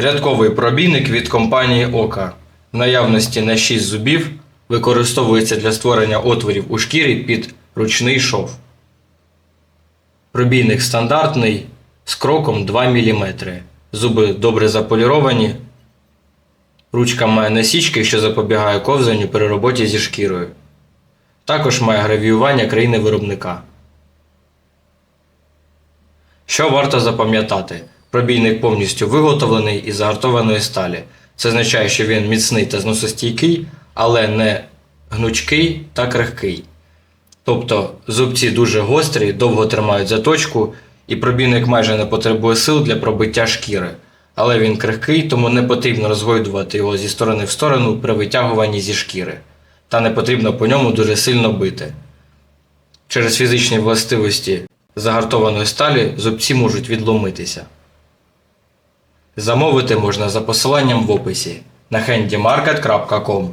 Рядковий пробійник від компанії Ока. В наявності на 6 зубів використовується для створення отворів у шкірі під ручний шов. Пробійник стандартний з кроком 2 мм. Зуби добре заполіровані. Ручка має насічки, що запобігає ковзанню при роботі зі шкірою. Також має гравіювання країни виробника. Що варто запам'ятати? Пробійник повністю виготовлений із загартованої сталі. Це означає, що він міцний та зносостійкий, але не гнучкий та крихкий. Тобто зубці дуже гострі, довго тримають заточку, і пробійник майже не потребує сил для пробиття шкіри. Але він крихкий, тому не потрібно розгойдувати його зі сторони в сторону при витягуванні зі шкіри. Та не потрібно по ньому дуже сильно бити. Через фізичні властивості загартованої сталі зубці можуть відломитися. Замовити можна за посиланням в описі на handymarket.com